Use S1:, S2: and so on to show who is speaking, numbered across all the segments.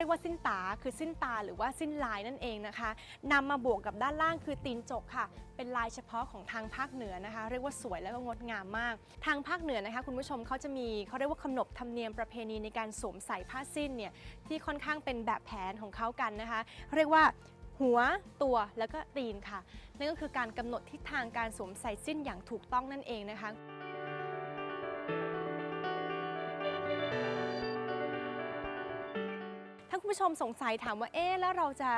S1: เรียกว่าสิ้นตาคือสิ้นตาหรือว่าสิ้นลายนั่นเองนะคะนำมาบวกกับด้านล่างคือตีนจกค่ะ เป็นลายเฉพาะของทางภาคเหนือนะคะ เรียกว่าสวยแล้วก็งดงามมาก ทางภาคเหนือนะคะคุณผู้ชมเขาจะมีเขาเรียกว่าขนบธรรมเนียมประเพณีในการสวมใส่ผ้าสิ้นเนี่ยที่ค่อนข้างเป็นแบบแผนของเขากันนะคะ เรียกว่าหัวตัวแล้วก็ตีนค่ะ นั่นก็คือการกำหนดทิศทางการสวมใส่สิ้นอย่างถูกต้องนั่นเองนะคะ คุณผู้ชมสงสัยถามว่าเอ๊ะแล้วเราจะ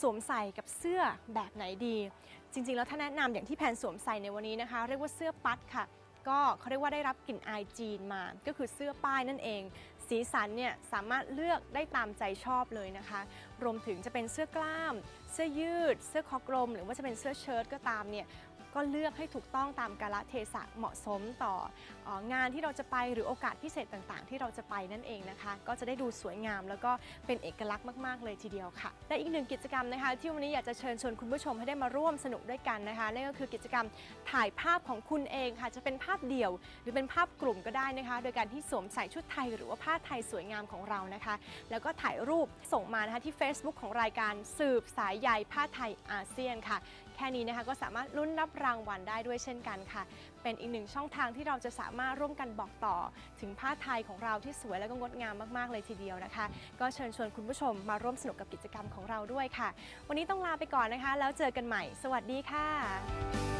S1: สวมใส่กับเสื้อแบบไหนดี จริง ๆ แล้วถ้าแนะนำอย่างที่แพนสวมใส่ในวันนี้นะคะ เรียกว่าเสื้อปัดค่ะ ก็เขาเรียกว่าได้รับกลิ่นอายจีนมา ก็คือเสื้อป้ายนั่นเอง สีสันเนี่ยสามารถเลือกได้ตามใจชอบเลยนะคะ รวมถึงจะเป็นเสื้อกล้าม เสื้อยืด เสื้อคอกลม หรือว่าจะเป็นเสื้อเชิ้ตก็ตามเนี่ย ก็เลือกให้ถูกต้องตามกาลเทศะเหมาะสมต่อองานที่เราจะไปหรือโอกาสพิเศษต่างๆ ที่เราจะไปนั่นเองนะคะ ก็จะได้ดูสวยงาม แล้วก็เป็นเอกลักษณ์มาก ๆ เลยทีเดียวค่ะ และอีกหนึ่งกิจกรรมนะคะ ที่วันนี้อยากจะเชิญชวนคุณผู้ชมให้ได้มาร่วมสนุกด้วยกันนะคะนั่นก็คือกิจกรรมถ่ายภาพของคุณเองค่ะ จะเป็นภาพเดี่ยว หรือเป็นภาพกลุ่มก็ได้นะคะ โดยการที่สวมใส่ชุดไทยหรือว่าผ้าไทยสวยงามของเรานะคะ แล้วก็ถ่ายรูปส่งมานะคะที่ Facebook ของรายการสืบสายใยผ้าไทยอาเซียนค่ะ แค่นี้นะคะก็สามารถลุ้นรับรางวัลได้ด้วยเช่นกันค่ะ เป็นอีกหนึ่งช่องทางที่เราจะสามารถร่วมกันบอกต่อ ถึงผ้าไทยของเราที่สวยและก็งดงามมากๆเลยทีเดียวนะคะ ก็เชิญชวนคุณผู้ชมมาร่วมสนุกกับกิจกรรมของเราด้วยค่ะ วันนี้ต้องลาไปก่อนนะคะ แล้วเจอกันใหม่ สวัสดีค่ะ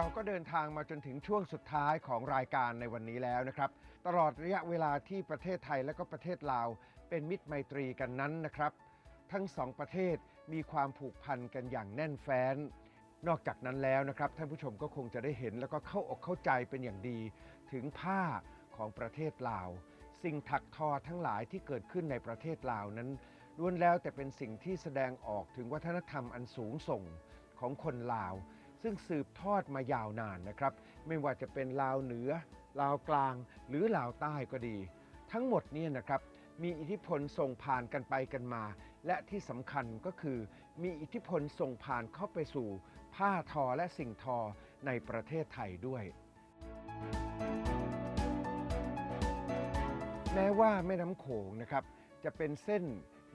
S2: เราก็เดินทางมาจนถึงช่วงสุดท้ายของรายการในวันนี้แล้วนะครับ ตลอดระยะเวลาที่ประเทศไทยและก็ประเทศลาวเป็นมิตรไมตรีกันนั้นนะครับ ทั้งสองประเทศมีความผูกพันกันอย่างแน่นแฟ้น นอกจากนั้นแล้วนะครับ ท่านผู้ชมก็คงจะได้เห็นแล้วก็เข้าอกเข้าใจเป็นอย่างดี ถึงผ้าของประเทศลาว สิ่งถักทอทั้งหลายที่เกิดขึ้นในประเทศลาวนั้นล้วนแล้วแต่เป็นสิ่งที่แสดงออกถึงวัฒนธรรมอันสูงส่งของคนลาว ซึ่งสืบทอดมายาวนานนะครับ ไม่ว่าจะเป็นลาวเหนือ ลาวกลาง หรือลาวใต้ก็ดี ทั้งหมดนี่นะครับมีอิทธิพลส่งผ่านกันไปกันมา และที่สำคัญก็คือ มีอิทธิพลส่งผ่านเข้าไปสู่ ผ้าทอและสิ่งทอในประเทศไทยด้วย แม้ว่าแม่น้ำโขงนะครับ จะเป็นเส้น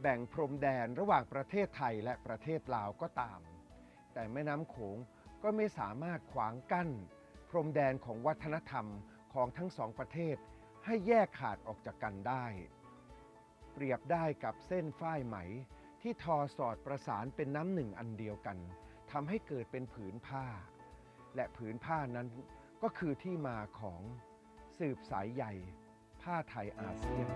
S2: แบ่งพรมแดนระหว่างประเทศไทยและประเทศลาวก็ตาม แต่แม่น้ำโขง ก็ไม่สามารถขวางกั้น พรมแดนของวัฒนธรรมของทั้งสองประเทศ ให้แยกขาดออกจากกันได้ เปรียบได้กับเส้นฝ้ายไหม ที่ทอสอดประสานเป็นน้ำหนึ่งอันเดียวกันทำให้เกิดเป็นผืนผ้า และผืนผ้านั้นก็คือที่มาของสืบสายใหญ่ ผ้าไทยอาเซียน